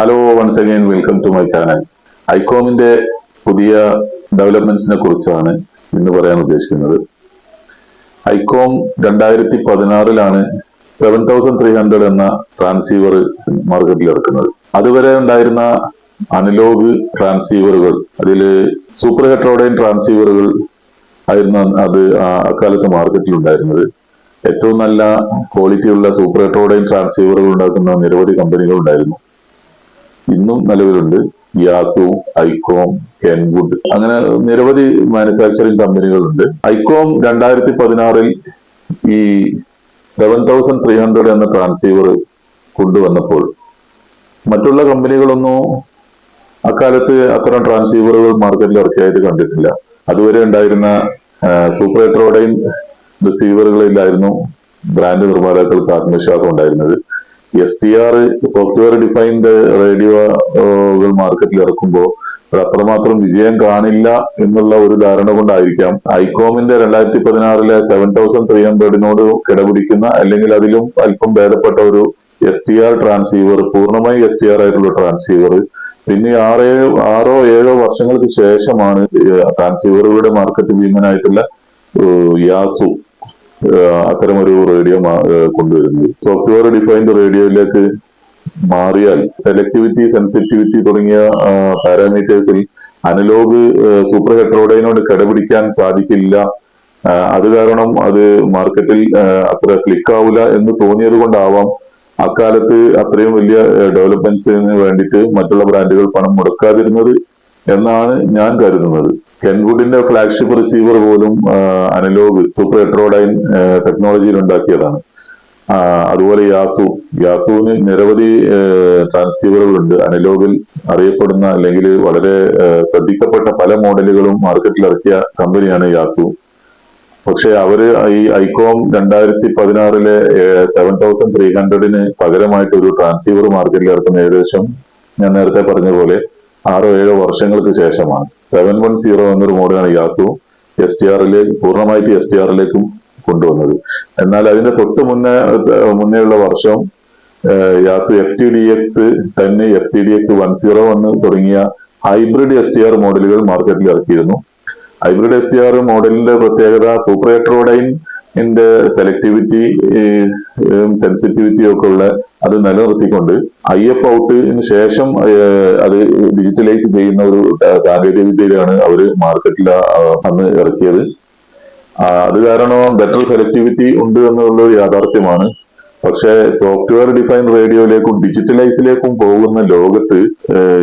Hello once again welcome to my channel ഐകോമിന്റെ പുതിയ ഡെവലപ്മെന്റ്സിനെ കുറിച്ചാണ് ഇന്ന് പറയാൻ ഉദ്ദേശിക്കുന്നത്. ഐകോം രണ്ടായിരത്തി പതിനാറിലാണ് സെവൻ തൗസൻഡ് ത്രീ ഹൺഡ്രഡ് എന്ന ട്രാൻസീവർ മാർക്കറ്റിൽ ഇറക്കുന്നത്. അതുവരെ ഉണ്ടായിരുന്ന അനലോഗ് ട്രാൻസീവറുകൾ അതിൽ സൂപ്പർ ഹെട്രോഡൈൻ ട്രാൻസീവറുകൾ ആയിരുന്നു അത് അക്കാലത്ത് മാർക്കറ്റിൽ ഉണ്ടായിരുന്നത്. ഏറ്റവും നല്ല ക്വാളിറ്റിയുള്ള സൂപ്പർ ഹെട്രോഡൈൻ ട്രാൻസീവറുകൾ ഉണ്ടാക്കുന്ന നിരവധി കമ്പനികൾ ഉണ്ടായിരുന്നു. ഇന്നും നിലവിലുണ്ട്. യാസു ഐക്കോം കെൻവുഡ് അങ്ങനെ നിരവധി മാനുഫാക്ചറിങ് കമ്പനികളുണ്ട്. ഐക്കോം രണ്ടായിരത്തി പതിനാറിൽ ഈ സെവൻ തൗസൻഡ് ത്രീ ഹൺഡ്രഡ് എന്ന ട്രാൻസീവർ കൊണ്ടുവന്നപ്പോൾ മറ്റുള്ള കമ്പനികളൊന്നും അക്കാലത്ത് അത്തരം ട്രാൻസീവറുകൾ മാർക്കറ്റിൽ ഇറക്കിയായിട്ട് കണ്ടിട്ടില്ല. അതുവരെ ഉണ്ടായിരുന്ന ഹെട്രോഡൈൻ റിസീവറുകളിലായിരുന്നു ബ്രാൻഡ് നിർമ്മാതാക്കൾക്ക് ആത്മവിശ്വാസം ഉണ്ടായിരുന്നത്. S T R software defined റേഡിയോകൾ മാർക്കറ്റിൽ ഇറക്കുമ്പോൾ അത് അത്രമാത്രം വിജയം കാണില്ല എന്നുള്ള ഒരു ധാരണ കൊണ്ടായിരിക്കാം. ഐകോമിന്റെ രണ്ടായിരത്തി പതിനാറിലെ സെവൻ തൗസൻഡ് ത്രീ ഹൺഡ്രഡിനോട് കിടപിടിക്കുന്ന അല്ലെങ്കിൽ അതിലും അല്പം ഭേദപ്പെട്ട ഒരു എസ് ടി ആർ ട്രാൻസീവർ പൂർണമായി എസ് ടി ആർ ആയിട്ടുള്ള ട്രാൻസീവർ പിന്നെ ആറേ ആറോ ഏഴോ വർഷങ്ങൾക്ക് ശേഷമാണ് ട്രാൻസീവറുകളുടെ മാർക്കറ്റ് ഭീമനായിട്ടുള്ള യാസു അത്തരമൊരു റേഡിയോ കൊണ്ടുവരുന്നത്. സോഫ്റ്റ്വെയർ ഡിഫൈൻഡ് റേഡിയോയിലേക്ക് മാറിയാൽ സെലക്ടിവിറ്റി സെൻസിറ്റിവിറ്റി തുടങ്ങിയ പാരാമീറ്റേഴ്സിൽ അനലോഗ് സൂപ്പർ ഹെട്രോഡൈനോട് കടപിടിക്കാൻ സാധിക്കില്ല. അത് കാരണം അത് മാർക്കറ്റിൽ അത്ര ക്ലിക്ക് ആവില്ല എന്ന് തോന്നിയത് കൊണ്ടാവാം അക്കാലത്ത് അത്രയും വലിയ ഡെവലപ്മെന്റ്സിന് വേണ്ടിയിട്ട് മറ്റുള്ള ബ്രാൻഡുകൾ പണം മുടക്കാതിരുന്നത് എന്നാണ് ഞാൻ കരുതുന്നത്. കെൻവുഡിന്റെ ഫ്ലാഗ്ഷിപ്പ് റിസീവർ പോലും അനലോഗ് സൂപ്പർ ഹെട്രോഡൈൻ ടെക്നോളജിയിൽ ഉണ്ടാക്കിയതാണ്. അതുപോലെ യാസു യാസുവിന് നിരവധി ട്രാൻസീവറുകളുണ്ട് അനലോഗിൽ അറിയപ്പെടുന്ന അല്ലെങ്കിൽ വളരെ ശ്രദ്ധിക്കപ്പെട്ട പല മോഡലുകളും മാർക്കറ്റിൽ ഇറക്കിയ കമ്പനിയാണ് യാസു പക്ഷെ അവർ ഈ ഐകോം രണ്ടായിരത്തി പതിനാറിലെ സെവൻ തൗസൻഡ് ത്രീ ഹൺഡ്രഡിന് പകരമായിട്ട് ഒരു ട്രാൻസീവർ മാർക്കറ്റിൽ ഇറക്കുന്ന ഏകദേശം ഞാൻ നേരത്തെ പറഞ്ഞ പോലെ ആറോ ഏഴോ വർഷങ്ങൾക്ക് ശേഷമാണ്. സെവൻ വൺ സീറോ എന്നൊരു മോഡലാണ് യാസു എസ് ടി ആറിലേക്ക് പൂർണമായിട്ട് എസ് ടി ആറിലേക്കും കൊണ്ടുവന്നത്. എന്നാൽ അതിന്റെ തൊട്ട് മുന്നേ മുന്നേയുള്ള വർഷം Yaesu F T D X ten F T D X one zero one തുടങ്ങിയ ഹൈബ്രിഡ് എസ് ടി ആർ മോഡലുകൾ മാർക്കറ്റിൽ ഇറക്കിയിരുന്നു. ഹൈബ്രിഡ് എസ് ടി ആർ മോഡലിന്റെ പ്രത്യേകത സൂപ്പർ ഹെട്രോഡൈൻ ന്റെ സെലക്ടിവിറ്റി സെൻസിറ്റിവിറ്റി ഒക്കെ ഉള്ള അത് നിലനിർത്തിക്കൊണ്ട് ഐ എഫ് ഔട്ടിന് ശേഷം അത് ഡിജിറ്റലൈസ് ചെയ്യുന്ന ഒരു സാങ്കേതിക വിദ്യയിലാണ് അവർ മാർക്കറ്റിൽ അന്ന് ഇറക്കിയത്. അത് കാരണം ബെറ്റർ സെലക്ടിവിറ്റി ഉണ്ട് എന്നുള്ള ഒരു യാഥാർത്ഥ്യമാണ്. പക്ഷേ സോഫ്റ്റ്വെയർ ഡിഫൈൻ റേഡിയോയിലേക്കും ഡിജിറ്റലൈസിലേക്കും പോകുന്ന ലോകത്ത്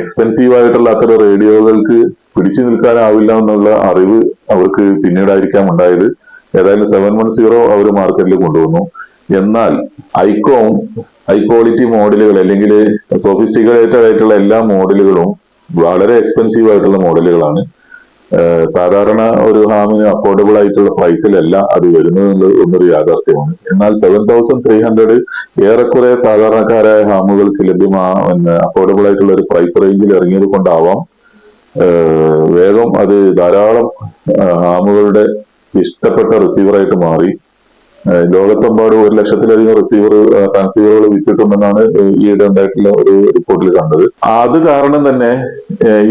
എക്സ്പെൻസീവ് ആയിട്ടുള്ള അത്തരം റേഡിയോകൾക്ക് പിടിച്ചു നിൽക്കാനാവില്ല എന്നുള്ള അറിവ് അവർക്ക് പിന്നീടായിരിക്കാം ഉണ്ടായത്. ഏതായാലും സെവൻ വൺ സീറോ അവർ മാർക്കറ്റിൽ കൊണ്ടുവന്നു. എന്നാൽ ഐക്കോം ഹൈ ക്വാളിറ്റി മോഡലുകൾ അല്ലെങ്കിൽ സോഫിസ്റ്റിക്കേറ്റഡ് ആയിട്ടുള്ള എല്ലാ മോഡലുകളും വളരെ എക്സ്പെൻസീവ് ആയിട്ടുള്ള മോഡലുകളാണ് സാധാരണ ഒരു ഹാമിന് അഫോർഡബിൾ ആയിട്ടുള്ള പ്രൈസിലല്ല അത് വരുന്നത് എന്നൊരു യാഥാർത്ഥ്യമാണ്. എന്നാൽ സെവൻ തൗസൻഡ് ത്രീ ഹൺഡ്രഡ് ഏറെക്കുറെ സാധാരണക്കാരായ ഹാമുകൾക്ക് ലഭ്യമാ അഫോർഡബിൾ ആയിട്ടുള്ള ഒരു പ്രൈസ് റേഞ്ചിൽ ഇറങ്ങിയത് കൊണ്ടാവാം. വേഗം അത് ധാരാളം ഹാമുകളുടെ ഇഷ്ടപ്പെട്ട റിസീവറായിട്ട് മാറി. ലോകത്തെമ്പാടും ഒരു ലക്ഷത്തിലധികം റിസീവർ ട്രാൻസീവറുകൾ വിറ്റിട്ടുണ്ടെന്നാണ് ഈയിടെ ഉണ്ടായിട്ടുള്ള ഒരു റിപ്പോർട്ടിൽ കണ്ടത്. അത് കാരണം തന്നെ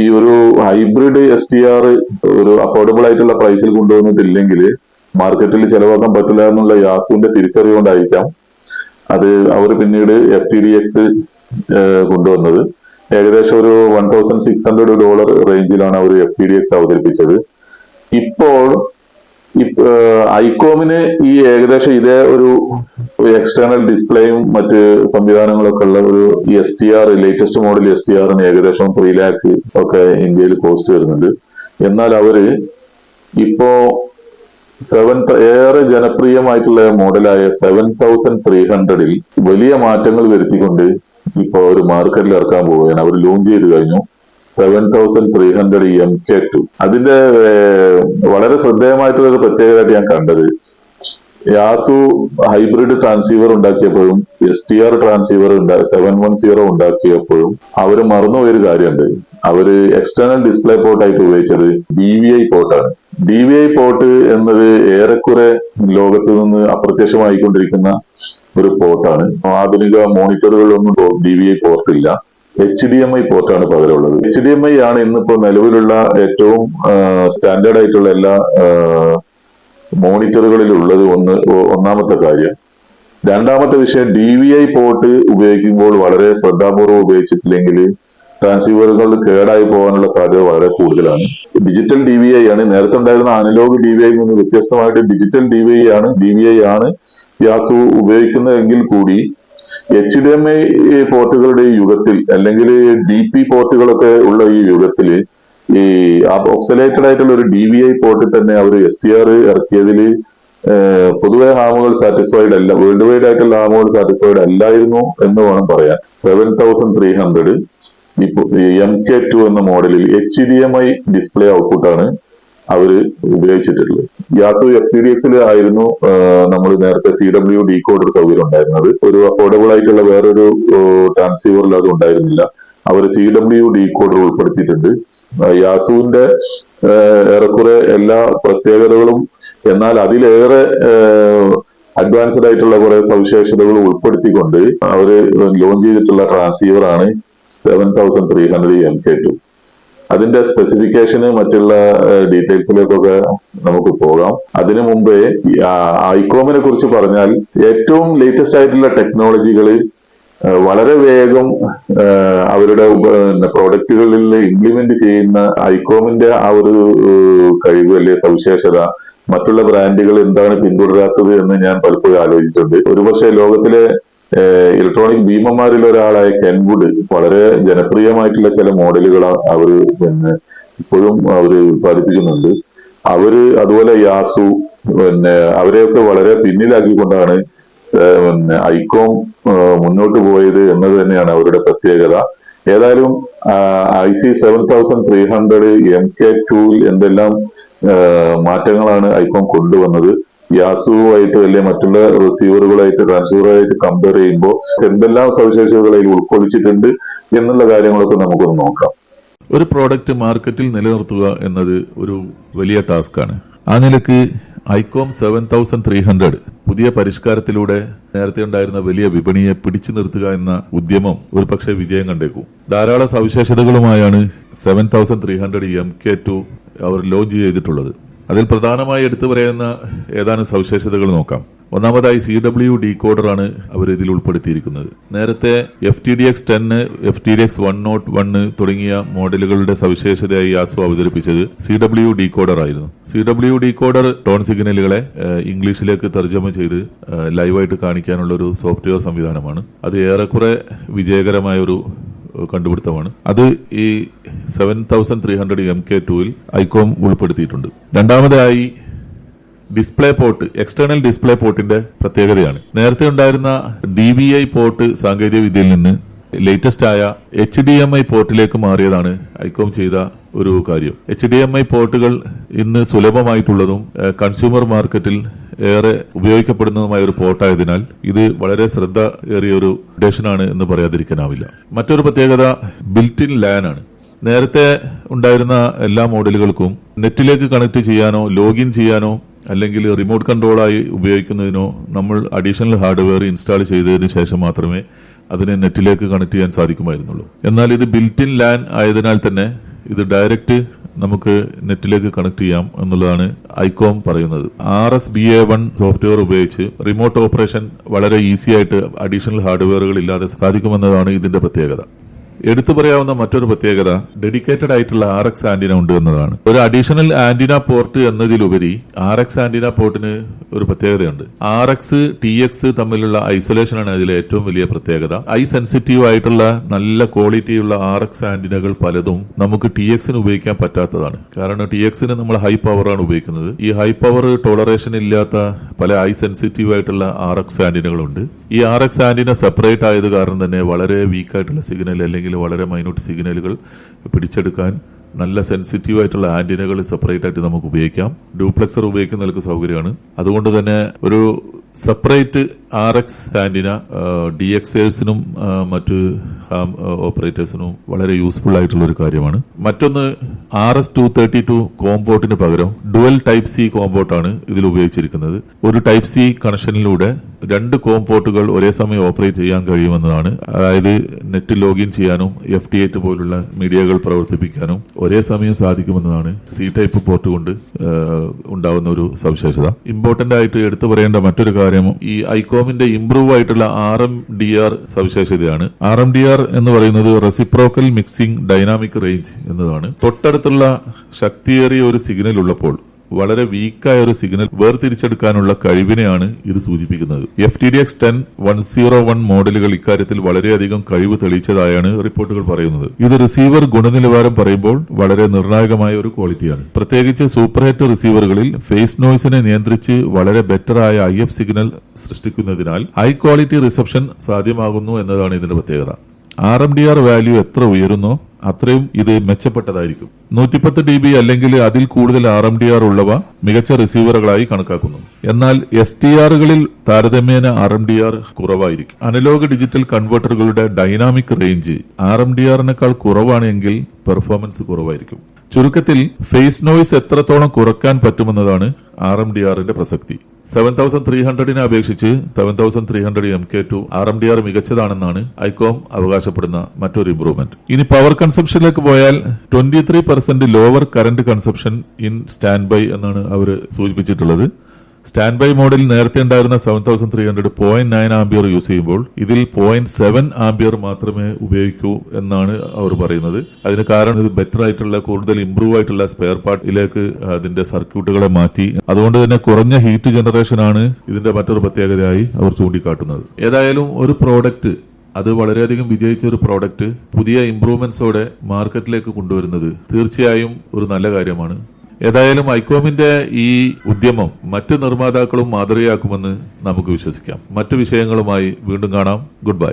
ഈ ഒരു ഹൈബ്രിഡ് എസ് ടി ആർ ഒരു അഫോർഡബിൾ ആയിട്ടുള്ള പ്രൈസിൽ കൊണ്ടുവന്നിട്ടില്ലെങ്കിൽ മാർക്കറ്റിൽ ചെലവാക്കാൻ പറ്റില്ല എന്നുള്ള യാസുവിന്റെ തിരിച്ചറിവ് കൊണ്ടായിരിക്കാം അത് അവർ പിന്നീട് എഫ് ടി ഡി എക്സ് കൊണ്ടുവന്നത്. ഏകദേശം ഒരു one thousand six hundred dollar റേഞ്ചിലാണ് അവർ എഫ് ടി ഡി എക്സ് അവതരിപ്പിച്ചത്. ഇപ്പോൾ ഐകോമിന് ഈ ഏകദേശം ഇതേ ഒരു എക്സ്റ്റേണൽ ഡിസ്പ്ലേയും മറ്റ് സംവിധാനങ്ങളൊക്കെ ഉള്ള ഒരു S T R latest model S T ആറിന് ഏകദേശം ത്രീ ലാക്ക് ഒക്കെ ഇന്ത്യയിൽ കോസ്റ്റ് വരുന്നുണ്ട്. എന്നാൽ അവർ ഇപ്പോ സെവൻ ഏറെ ജനപ്രിയമായിട്ടുള്ള മോഡലായ സെവൻ തൗസൻഡ് ത്രീ ഹൺഡ്രഡിൽ വലിയ മാറ്റങ്ങൾ വരുത്തിക്കൊണ്ട് ഇപ്പോ ഒരു മാർക്കറ്റിൽ ഇറക്കാൻ പോവുകയാണ്. അവർ ലോഞ്ച് ചെയ്ത് കഴിഞ്ഞു. Seven thousand three hundred M K two അതിന്റെ വളരെ ശ്രദ്ധേയമായിട്ടുള്ള ഒരു പ്രത്യേകതയായിട്ട് ഞാൻ കണ്ടത്. Yaesu hybrid transceiver ഉണ്ടാക്കിയപ്പോഴും S T R transceiver seven one zero ഉണ്ടാക്കിയപ്പോഴും അവർ മറന്നുപോയൊരു കാര്യമുണ്ട്. അവർ എക്സ്റ്റേണൽ ഡിസ്പ്ലേ പോർട്ടായിട്ട് ഉപയോഗിച്ചത് ഡി വി ഐ പോർട്ടാണ് ഡി വി ഐ പോർട്ട് എന്നത് ഏറെക്കുറെ ലോകത്ത് നിന്ന് അപ്രത്യക്ഷമായിക്കൊണ്ടിരിക്കുന്ന ഒരു പോർട്ടാണ് ആധുനിക മോണിറ്ററുകളിലൊന്നും ഡി വി ഐ പോർട്ട് ഇല്ല. എച്ച് ഡി എം ഐ പോർട്ടാണ് പകരമുള്ളത് എച്ച് ഡി എം ഐ ആണ് ഇന്നിപ്പോ നിലവിലുള്ള ഏറ്റവും സ്റ്റാൻഡേർഡ് ആയിട്ടുള്ള എല്ലാ മോണിറ്ററുകളിൽ ഉള്ളത് ഒന്ന് ഒന്നാമത്തെ കാര്യം. രണ്ടാമത്തെ വിഷയം ഡി വി ഐ പോർട്ട് ഉപയോഗിക്കുമ്പോൾ വളരെ ശ്രദ്ധാപൂർവം ഉപയോഗിച്ചിട്ടില്ലെങ്കിൽ ട്രാൻസീവറുകൾ കേടായി പോകാനുള്ള സാധ്യത വളരെ കൂടുതലാണ്. ഡിജിറ്റൽ ഡി വി ഐ ആണ്. നേരത്തെ ഉണ്ടായിരുന്ന അനലോഗ് ഡി വി ഐ നിന്ന് വ്യത്യസ്തമായിട്ട് ഡിജിറ്റൽ ഡി വി ഐ ആണ് ഡി വി ഐ ആണ് യാസു ഉപയോഗിക്കുന്നതെങ്കിൽ കൂടി എച്ച് ഡി എം ഐ പോർട്ടുകളുടെ ഈ യുഗത്തിൽ അല്ലെങ്കിൽ ഡി പി പോർട്ടുകളൊക്കെ ഉള്ള ഈ യുഗത്തിൽ ഈ ഒബ്സലേറ്റഡ് ആയിട്ടുള്ള ഒരു ഡി വി ഐ പോർട്ടിൽ തന്നെ അവർ എസ് ടി ആർ ഇറക്കിയതിൽ പൊതുവെ ഹാമുകൾ സാറ്റിസ്ഫൈഡ് അല്ല വേൾഡ് വൈഡ് ആയിട്ടുള്ള ഹാമുകൾ സാറ്റിസ്ഫൈഡ് അല്ലായിരുന്നു എന്ന് വേണം പറയാൻ. Seven thousand three hundred M K two എന്ന മോഡലിൽ H D M I display ഔട്ട്പുട്ടാണ് അവർ ഉപയോഗിച്ചിട്ടുള്ളത്. യാസു എഫ് പി ഡി എക്സിൽ ആയിരുന്നു നമ്മൾ നേരത്തെ സി ഡബ്ല്യു ഡി കോഡർ സൗകര്യം ഉണ്ടായിരുന്നത്. ഒരു അഫോർഡബിൾ ആയിട്ടുള്ള വേറൊരു ട്രാൻസ്സീവറിൽ അത് ഉണ്ടായിരുന്നില്ല. അവർ സി ഡബ്ല്യു ഡി കോഡർ ഉൾപ്പെടുത്തിയിട്ടുണ്ട് യാസുവിന്റെ ഏറെക്കുറെ എല്ലാ പ്രത്യേകതകളും എന്നാൽ അതിലേറെ അഡ്വാൻസ്ഡ് ആയിട്ടുള്ള കുറെ സവിശേഷതകൾ ഉൾപ്പെടുത്തിക്കൊണ്ട് അവർ ലോഞ്ച് ചെയ്തിട്ടുള്ള ട്രാൻസ്സീവർ ആണ് seven thousand three hundred M K two അതിന്റെ സ്പെസിഫിക്കേഷന് മറ്റുള്ള ഡീറ്റെയിൽസിലേക്കൊക്കെ നമുക്ക് പോകാം. അതിനു മുമ്പേ ഐക്കോമിനെ കുറിച്ച് പറഞ്ഞാൽ ഏറ്റവും ലേറ്റസ്റ്റ് ആയിട്ടുള്ള ടെക്നോളജികൾ വളരെ വേഗം അവരുടെ പ്രോഡക്റ്റുകളിൽ ഇംപ്ലിമെന്റ് ചെയ്യുന്ന ഐക്കോമിന്റെ ആ ഒരു കഴിവ് അല്ലെ സവിശേഷത മറ്റുള്ള ബ്രാൻഡുകൾ എന്താണ് പിന്തുടരാത്തത് എന്ന് ഞാൻ പലപ്പോഴും ആലോചിച്ചിട്ടുണ്ട്. ഒരുപക്ഷെ ലോകത്തിലെ ഇലക്ട്രോണിക് ഭീമന്മാരിൽ ഒരാളായ കെൻവുഡ് വളരെ ജനപ്രിയമായിട്ടുള്ള ചില മോഡലുകൾ അവർ പിന്നെ ഇപ്പോഴും അവർ ഉത്പാദിപ്പിക്കുന്നുണ്ട് അവർ അതുപോലെ യാസു പിന്നെ അവരെയൊക്കെ വളരെ പിന്നിലാക്കിക്കൊണ്ടാണ് കൊണ്ടാണ് പിന്നെ ഐക്കോം മുന്നോട്ട് പോയത് എന്നത് തന്നെയാണ് അവരുടെ പ്രത്യേകത. ഏതായാലും I C seven thousand three hundred M K tool എന്തെല്ലാം മാറ്റങ്ങളാണ് ഐഫോൺ കൊണ്ടുവന്നത്. യാസുവുമായിട്ട് അല്ലെ മറ്റുള്ള റിസീവറുകളായിട്ട് ട്രാൻസ്സീവറുമായിട്ട് കമ്പയർ ചെയ്യുമ്പോൾ എന്തെല്ലാം സവിശേഷതകൾ അതിൽ ഉൾക്കൊള്ളിച്ചിട്ടുണ്ട് എന്നുള്ള കാര്യങ്ങളൊക്കെ നമുക്കൊന്ന് നോക്കാം. ഒരു പ്രോഡക്റ്റ് മാർക്കറ്റിൽ നിലനിർത്തുക എന്നത് ഒരു വലിയ ടാസ്ക്കാണ് ആ നിലയ്ക്ക് Icom seven thousand three hundred പുതിയ പരിഷ്കാരത്തിലൂടെ നേരത്തെ ഉണ്ടായിരുന്ന വലിയ വിപണിയെ പിടിച്ചു നിർത്തുക എന്ന ഉദ്യമം ഒരു പക്ഷേ വിജയം കണ്ടേക്കും. ധാരാളം സവിശേഷതകളുമായാണ് seven thousand three hundred M K two അവർ ലോഞ്ച് ചെയ്തിട്ടുള്ളത്. അതിൽ പ്രധാനമായി എടുത്തു പറയുന്ന ഏതാനും സവിശേഷതകൾ നോക്കാം. ഒന്നാമതായി സി ഡബ്ല്യു ഡി കോഡറാണ് അവർ ഇതിൽ ഉൾപ്പെടുത്തിയിരിക്കുന്നത്. നേരത്തെ F T D X ten F T D X one naught one തുടങ്ങിയ മോഡലുകളുടെ സവിശേഷതയായി യാസു അവതരിപ്പിച്ചത് സി ഡബ്ല്യു ഡി കോഡർ ആയിരുന്നു C W D coder tone സിഗ്നലുകളെ ഇംഗ്ലീഷിലേക്ക് തർജമ ചെയ്ത് ലൈവായിട്ട് കാണിക്കാനുള്ള ഒരു സോഫ്റ്റ്വെയർ സംവിധാനമാണ്. അത് ഏറെക്കുറെ വിജയകരമായ ഒരു കണ്ടുപിടുത്തമാണ്. അത് ഈ seven thousand three hundred M K ടുവിൽ ഐക്കോം ഉൾപ്പെടുത്തിയിട്ടുണ്ട്. രണ്ടാമതായി ഡിസ്പ്ലേ പോർട്ട് എക്സ്റ്റേണൽ ഡിസ്പ്ലേ പോർട്ടിന്റെ പ്രത്യേകതയാണ്. നേരത്തെ ഉണ്ടായിരുന്ന ഡി വി ഐ പോർട്ട് സാങ്കേതിക വിദ്യയിൽ നിന്ന് ലേറ്റസ്റ്റ് ആയ എച്ച് ഡി എം ഐ പോർട്ടിലേക്ക് മാറിയതാണ് ഐക്കോം ചെയ്ത ഒരു കാര്യം. എച്ച് ഡി എം ഐ പോർട്ടുകൾ ഇന്ന് സുലഭമായിട്ടുള്ളതും കൺസ്യൂമർ മാർക്കറ്റിൽ ഏറെ ഉപയോഗിക്കപ്പെടുന്നതുമായ ഒരു പോർട്ടായതിനാൽ ഇത് വളരെ ശ്രദ്ധ ഏറിയ ഒരു ആണ് എന്ന് പറയാതിരിക്കാനാവില്ല. മറ്റൊരു പ്രത്യേകത ബിൽറ്റിൻ ആണ്. നേരത്തെ ഉണ്ടായിരുന്ന എല്ലാ മോഡലുകൾക്കും നെറ്റിലേക്ക് കണക്ട് ചെയ്യാനോ ലോഗിൻ ചെയ്യാനോ അല്ലെങ്കിൽ റിമോട്ട് കൺട്രോളായി ഉപയോഗിക്കുന്നതിനോ നമ്മൾ അഡീഷണൽ ഹാർഡ്വെയർ ഇൻസ്റ്റാൾ ചെയ്തതിന് ശേഷം മാത്രമേ അതിനെ നെറ്റിലേക്ക് കണക്ട് ചെയ്യാൻ സാധിക്കുമായിരുന്നുള്ളൂ. എന്നാൽ ഇത് ബിൽറ്റിൻ ലാൻ ആയതിനാൽ തന്നെ ഇത് ഡയറക്റ്റ് നമുക്ക് നെറ്റിലേക്ക് കണക്ട് ചെയ്യാം എന്നുള്ളതാണ് ഐകോം പറയുന്നത്. R S B A one software ഉപയോഗിച്ച് റിമോട്ട് ഓപ്പറേഷൻ വളരെ ഈസി ആയിട്ട് അഡീഷണൽ ഹാർഡ്വെയറുകൾ ഇല്ലാതെ സാധിക്കുമെന്നതാണ് ഇതിന്റെ പ്രത്യേകത. എടുത്തു പറയാവുന്ന മറ്റൊരു പ്രത്യേകത ഡെഡിക്കേറ്റഡ് ആയിട്ടുള്ള ആർ എക്സ് ആന്റിന ഉണ്ട് എന്നതാണ്. ഒരു അഡീഷണൽ ആന്റിന പോർട്ട് എന്നതിലുപരി ആർ എക്സ് ആന്റിന പോർട്ടിന് ഒരു പ്രത്യേകതയുണ്ട്. ആർ എക്സ് ടി എക്സ് തമ്മിലുള്ള ഐസൊലേഷൻ ആണ് അതിലെ ഏറ്റവും വലിയ പ്രത്യേകത. ഐ സെൻസിറ്റീവ് ആയിട്ടുള്ള നല്ല ക്വാളിറ്റിയുള്ള ആർ എക്സ് ആന്റിനകൾ പലതും നമുക്ക് ടി എക്സിന് ഉപയോഗിക്കാൻ പറ്റാത്തതാണ്. കാരണം ടി എക്സിന് നമ്മൾ ഹൈ പവറാണ് ഉപയോഗിക്കുന്നത്. ഈ ഹൈ പവർ ടോളറേഷൻ ഇല്ലാത്ത പല ഐ സെൻസിറ്റീവ് ആയിട്ടുള്ള ആർ എക്സ് ആന്റിനകളുണ്ട് ഈ ആർ എക്സ് ആന്റിന സെപ്പറേറ്റ് ആയത് കാരണം തന്നെ വളരെ വീക്ക് ആയിട്ടുള്ള സിഗ്നൽ അല്ലെങ്കിൽ വളരെ മൈന്യൂട്ട് സിഗ്നലുകൾ പിടിച്ചെടുക്കാൻ നല്ല സെൻസിറ്റീവ് ആയിട്ടുള്ള ആന്റിനകൾ സെപ്പറേറ്റ് ആയിട്ട് നമുക്ക് ഉപയോഗിക്കാം. ഡ്യൂപ്ലക്സർ ഉപയോഗിക്കുന്നതിലേക്ക് സൗകര്യമാണ്. അതുകൊണ്ട് തന്നെ ഒരു separate R X antenna D എക്സേഴ്സിനും മറ്റ് ഹാം ഓപ്പറേറ്റേഴ്സിനും വളരെ യൂസ്ഫുൾ ആയിട്ടുള്ള ഒരു കാര്യമാണ്. മറ്റൊന്ന് R S two thirty two കോമ്പോട്ടിന് പകരം ഡുവൽ ടൈപ്പ് സി കോമ്പോട്ടാണ് ഇതിൽ ഉപയോഗിച്ചിരിക്കുന്നത്. ഒരു ടൈപ്പ് സി കണക്ഷനിലൂടെ രണ്ട് കോമ്പോട്ടുകൾ ഒരേ സമയം ഓപ്പറേറ്റ് ചെയ്യാൻ കഴിയുമെന്നതാണ്. അതായത് നെറ്റ് ലോഗിൻ ചെയ്യാനും എഫ് ടി എറ്റ് പോലുള്ള മീഡിയകൾ പ്രവർത്തിപ്പിക്കാനും ഒരേ സമയം സാധിക്കുമെന്നതാണ് സി ടൈപ്പ് പോർട്ട് കൊണ്ട് ഉണ്ടാവുന്ന ഒരു സവിശേഷത. ഇമ്പോർട്ടന്റ് ആയിട്ട് എടുത്തു പറയേണ്ട മറ്റൊരു കാര്യം ഈ ഐകോമിന്റെ ഇംപ്രൂവ് ആയിട്ടുള്ള ആർ എം ഡി ആർ സവിശേഷതയാണ്. ആർ എം ഡി ആർ എന്ന് പറയുന്നത് റെസിപ്രോക്കൽ മിക്സിംഗ് ഡൈനാമിക് റേഞ്ച് എന്നതാണ്. തൊട്ടടുത്തുള്ള ശക്തിയേറിയ ഒരു സിഗ്നൽ ഉള്ളപ്പോൾ വളരെ വീക്കായ ഒരു സിഗ്നൽ വേർതിരിച്ചെടുക്കാനുള്ള കഴിവിനെയാണ് ഇത് സൂചിപ്പിക്കുന്നത്. F T D X ten one zero one മോഡലുകൾ ഇക്കാര്യത്തിൽ വളരെയധികം കഴിവ് തെളിയിച്ചതായാണ് റിപ്പോർട്ടുകൾ പറയുന്നത്. ഇത് റിസീവർ ഗുണനിലവാരം പറയുമ്പോൾ വളരെ നിർണായകമായ ഒരു ക്വാളിറ്റിയാണ് പ്രത്യേകിച്ച് സൂപ്പർ ഹെറ്റ് റിസീവറുകളിൽ ഫേസ് നോയ്സിനെ നിയന്ത്രിച്ച് വളരെ ബെറ്റർ ആയ ഐ എഫ് സിഗ്നൽ സൃഷ്ടിക്കുന്നതിനാൽ ഹൈ ക്വാളിറ്റി റിസപ്ഷൻ സാധ്യമാകുന്നു എന്നതാണ് ഇതിന്റെ പ്രത്യേകത. R M D R value എത്ര ഉയരുന്നോ അത്രയും ഇത് മെച്ചപ്പെട്ടതായിരിക്കും. നൂറ്റിപ്പത്ത് ഡി ബി അല്ലെങ്കിൽ അതിൽ കൂടുതൽ ആർ എം ഡി ആർ ഉള്ളവ മികച്ച റിസീവറുകളായി കണക്കാക്കുന്നു. എന്നാൽ എസ് ടി ആറുകളിൽ താരതമ്യേന ആർ എം ഡി ആർ കുറവായിരിക്കും. Analogue digital കൺവെർട്ടറുകളുടെ dynamic range R M D ആറിനേക്കാൾ കുറവാണെങ്കിൽ പെർഫോമൻസ് കുറവായിരിക്കും. ചുരുക്കത്തിൽ ഫേസ് നോയ്സ് എത്രത്തോളം കുറയ്ക്കാൻ പറ്റുമെന്നതാണ് ആർ എം ഡി ആറിന്റെ പ്രസക്തി. സെവൻ തൗസൻഡ് ത്രീ ഹൺഡ്രഡിനെ അപേക്ഷിച്ച് seven thousand three hundred M K two R M D R മികച്ചതാണെന്നാണ് Icom അവകാശപ്പെടുന്ന മറ്റൊരു ഇംപ്രൂവ്മെന്റ് ഇനി പവർ കൺസംഷനിലേക്ക് പോയാൽ twenty three percent lower current consumption in standby എന്നാണ് അവർ സൂചിപ്പിച്ചിട്ടുള്ളത്. സ്റ്റാൻഡ് ബൈ മോഡിൽ നേരത്തെ ഉണ്ടായിരുന്ന seven thousand three hundred point nine ampere use ചെയ്യുമ്പോൾ ഇതിൽ പോയിന്റ് സെവൻ ആംബിയർ മാത്രമേ ഉപയോഗിക്കൂ എന്നാണ് അവർ പറയുന്നത്. അതിന് കാരണം ഇത് ബെറ്റർ ആയിട്ടുള്ള കൂടുതൽ ഇംപ്രൂവ് ആയിട്ടുള്ള സ്പെയർ പാർട്ടിലേക്ക് അതിന്റെ സർക്യൂട്ടുകളെ മാറ്റി. അതുകൊണ്ട് തന്നെ കുറഞ്ഞ ഹീറ്റ് ജനറേഷൻ ആണ് ഇതിന്റെ മറ്റൊരു പ്രത്യേകതയായി അവർ ചൂണ്ടിക്കാട്ടുന്നത്. ഏതായാലും ഒരു പ്രോഡക്റ്റ് അത് വളരെയധികം വിജയിച്ച ഒരു പ്രോഡക്റ്റ് പുതിയ ഇംപ്രൂവ്മെന്റ്സോടെ മാർക്കറ്റിലേക്ക് കൊണ്ടുവരുന്നത് തീർച്ചയായും ഒരു നല്ല കാര്യമാണ്. ഏതായാലും ഐക്കോമിന്റെ ഈ ഉദ്യമം മറ്റ് നിർമ്മാതാക്കളും മാതൃകയാക്കുമെന്ന് നമുക്ക് വിശ്വസിക്കാം. മറ്റു വിഷയങ്ങളുമായി വീണ്ടും കാണാം. Good bye